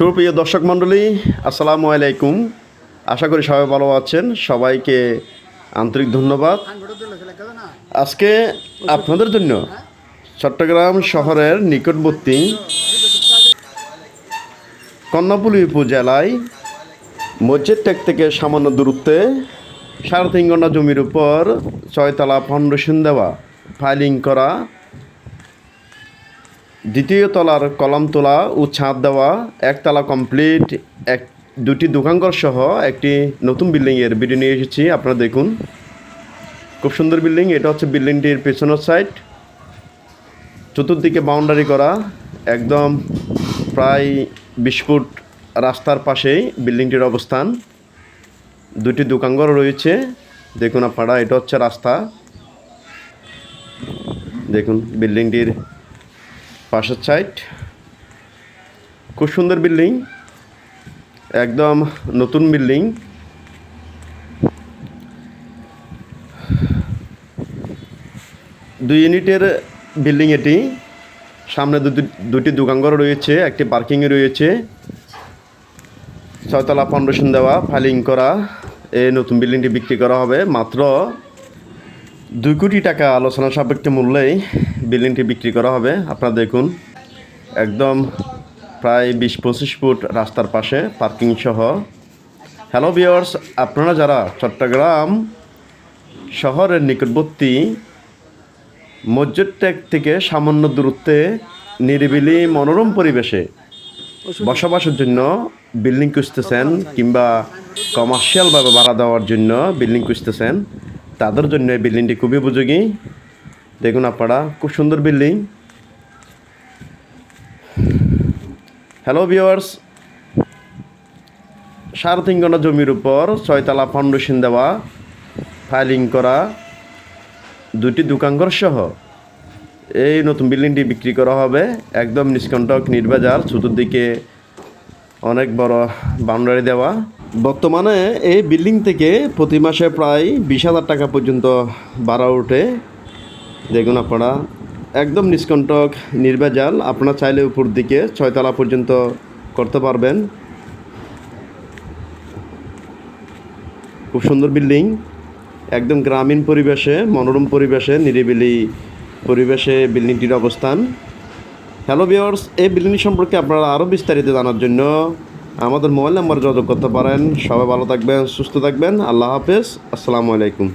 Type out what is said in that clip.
সুপ্রিয় দর্শক মণ্ডলী, আসসালামু আলাইকুম। আশা করি সবাই ভালো আছেন। সবাইকে আন্তরিক ধন্যবাদ। আজকে আপনাদের জন্য চট্টগ্রাম শহরের নিকটবর্তী কর্ণফুলী উপজেলায় মসজিদ টেক থেকে সামান্য দূরত্বে সাড়ে তিন ঘণ্টা জমির উপর ছয়তলা ফাউন্ডেশন দেওয়া ফাইলিং করা দ্বিতীয় তলার কলাম তোলা ও ছাদ দেওয়া, একতলা কমপ্লিট, এক, দুটি দোকানঘর সহ একটি নতুন বিল্ডিংয়ের ভিডিও নিয়ে এসেছি, আপনারা দেখুন। খুব সুন্দর বিল্ডিং, এটা হচ্ছে বিল্ডিংটির পেছনের সাইড চতুর্দিকে বাউন্ডারি করা, একদম প্রায় বিশ ফুট রাস্তার পাশেই বিল্ডিংটির অবস্থান। দুটি দোকানঘর রয়েছে, দেখুন আপনারা, এটা হচ্ছে রাস্তা। দেখুন, বিল্ডিংটির পাশের সাইড খুব সুন্দর বিল্ডিং একদম নতুন বিল্ডিং দুই ইউনিটের বিল্ডিং এটি। সামনে দুটি দোকানঘর রয়েছে, একটি পার্কিংয়ে রয়েছে। ছয়তলা ফাউন্ডেশন দেওয়া ফাইলিং করা। এই নতুন বিল্ডিংটি বিক্রি করা হবে। মাত্র দুই কোটি টাকা আলোচনা সাপেক্ষে মূল্যেই বিল্ডিংটি বিক্রি করা হবে। আপনারা দেখুন, একদম প্রায় বিশ পঁচিশ ফুট রাস্তার পাশে পার্কিং সহ। হ্যালো ভিওর্স আপনারা যারা চট্টগ্রাম শহরের নিকটবর্তী মসজিদ টেক থেকে সামান্য দূরত্বে নিরিবিলি মনোরম পরিবেশে বসবাসের জন্য বিল্ডিং খুঁজতেছেন কিংবা কমার্শিয়ালভাবে ভাড়া দেওয়ার জন্য বিল্ডিং খুঁজতেছেন তাদের জন্য এই বিল্ডিংটি খুবই উপযোগী। দেখুন আপনারা, খুব সুন্দর বিল্ডিং। হ্যালো ভিওয়ার্স সাড়ে তিন ঘণ্টা জমির উপর ছয়তলা ফাউন্ডেশন দেওয়া ফাইলিং করা, দুটি দোকানঘর সহ। এই নতুন বিল্ডিংটি বিক্রি করা হবে একদম নিষ্কণ্টক নির্বাজার, চতুর্দিকে অনেক বড় বাউন্ডারি দেওয়া। বর্তমানে এই বিল্ডিং থেকে প্রতি মাসে প্রায় বিশ হাজার টাকা পর্যন্ত ভাড়া ওঠে। দেখুন আপনারা, একদম নিষ্কণ্টক, নির্ভেজাল। আপনারা চাইলে উপর দিকে ছয়তলা পর্যন্ত করতে পারবেন। খুব সুন্দর বিল্ডিং। একদম গ্রামীণ পরিবেশে, মনোরম পরিবেশে, নিরিবিলি পরিবেশে বিল্ডিংটির অবস্থান। হ্যালো ভিওর্স এই বিল্ডিং সম্পর্কে আপনারা আরও বিস্তারিত জানার জন্য আমাদের মোবাইল নাম্বার যোগাযোগ করতে পারেন। সবাই ভালো থাকবেন, সুস্থ থাকবেন। আল্লাহ হাফেজ। আসসালামু আলাইকুম।